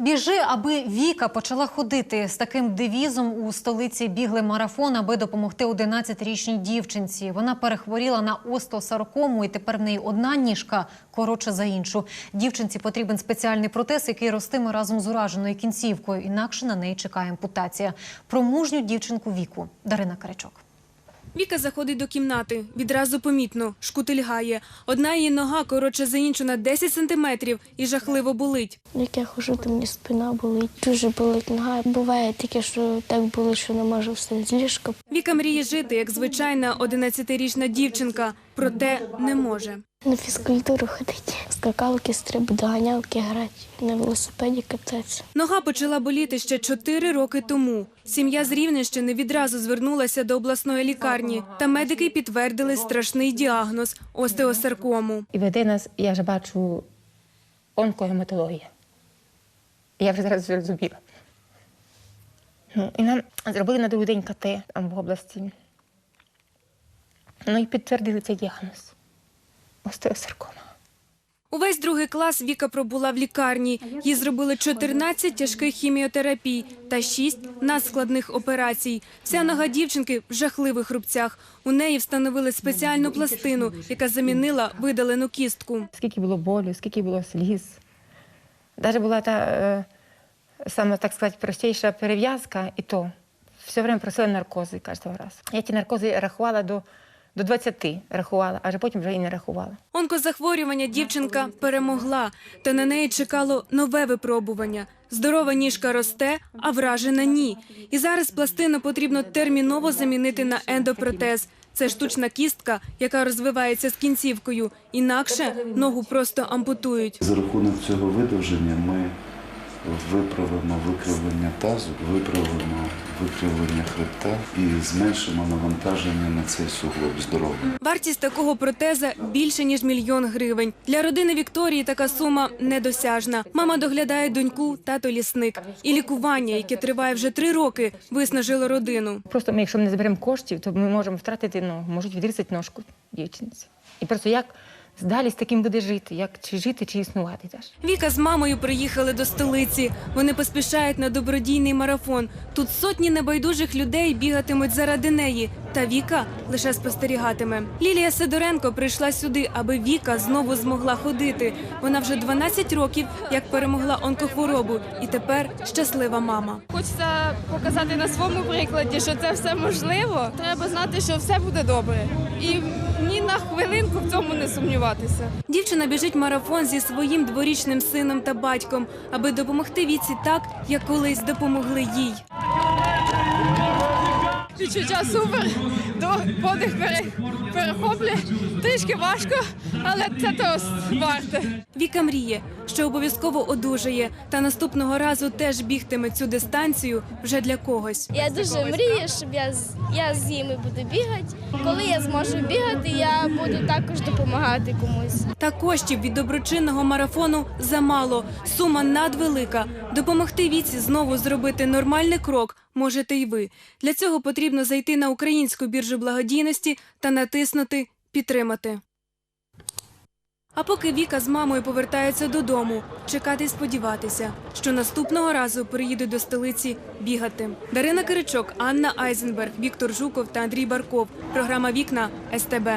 Біжи, аби Віка почала ходити. З таким девізом у столиці бігли марафон, аби допомогти 11-річній дівчинці. Вона перехворіла на остеосаркому і тепер в неї одна ніжка коротша за іншу. Дівчинці потрібен спеціальний протез, який ростиме разом з ураженою кінцівкою. Інакше на неї чекає ампутація. Про мужню дівчинку Віку Дарина Карачок. Віка заходить до кімнати. Відразу помітно, шкутильгає. Одна її нога коротше за іншу на 10 сантиметрів і жахливо болить. Як я хожу, то мені спина болить. Дуже болить нога. Буває таке, що так болить, що не можу встати з ліжка. Віка мріє жити, як звичайна 11-річна дівчинка, проте не може. На фізкультуру ходити, скакалки, стрибу, доганялки грати, на велосипеді кататися. Нога почала боліти ще 4 роки тому. Сім'я з Рівненщини відразу звернулася до обласної лікарні, та медики підтвердили страшний діагноз остеосаркому. І веде нас, я вже бачу онкогематологія. Я вже зараз зрозуміла. Ну, і нам зробили на другий день КТ там в області. Ну і підтвердили цей діагноз. Остеосаркома. Увесь другий клас Віка пробула в лікарні. Їй зробили 14 тяжких хіміотерапій та 6 надскладних операцій. Вся нога дівчинки в жахливих рубцях. У неї встановили спеціальну пластину, яка замінила видалену кістку. Скільки було болю, скільки було сліз. Навіть була та е, саме, так сказати, простіша перев'язка, і то все время просили наркози кожного разу. Я ті наркози рахувала до, до 20, рахувала, аж потім вже і не рахувала. Онкозахворювання дівчинка перемогла, та на неї чекало нове випробування. Здорова ніжка росте, а вражена ні. І зараз пластину потрібно терміново замінити на ендопротез. Це штучна кістка, яка розвивається з кінцівкою. Інакше ногу просто ампутують. За рахунок цього видовження ми виправимо викривлення тазу, виправимо викривлення хребта і зменшимо навантаження на цей суглоб здоровий. Вартість такого протеза більше ніж мільйон гривень. Для родини Вікторії така сума недосяжна. Мама доглядає доньку, тато лісник. І лікування, яке триває вже три роки, виснажило родину. Просто ми, якщо ми не зберемо коштів, то ми можемо втратити ногу, можуть відрізати ножку дівчинці. І просто як далі з таким буде жити, як чи жити, чи існувати теж. Віка з мамою приїхали до столиці. Вони поспішають на добродійний марафон. Тут сотні небайдужих людей бігатимуть заради неї. Та Віка лише спостерігатиме. Лілія Сидоренко прийшла сюди, аби Віка знову змогла ходити. Вона вже 12 років як перемогла онкохворобу, і тепер щаслива мама. Хочеться показати на своєму прикладі, що це все можливо. Треба знати, що все буде добре. І ні на хвилинку в цьому не сумніватися. Дівчина біжить марафон зі своїм дворічним сином та батьком, аби допомогти Віці так, як колись допомогли їй. Відчуття супер, до подих пере, перехоплює. Трішки важко, але це того варте. Віка мріє, що обов'язково одужає, та наступного разу теж бігтиме цю дистанцію вже для когось. Я дуже мрію, щоб я з я з ними буду бігати. Коли я зможу бігати, я буду також допомагати комусь. Та коштів від доброчинного марафону замало. Сума надвелика. Допомогти віці знову зробити нормальний крок можете й ви. Для цього потрібно зайти на українську біржу благодійності та натиснути Підтримати. А поки Віка з мамою повертаються додому, чекати і сподіватися, що наступного разу приїдуть до столиці бігати. Дарина Киричок, Анна Айзенберг, Віктор Жуков та Андрій Барков. Програма Вікна СТБ.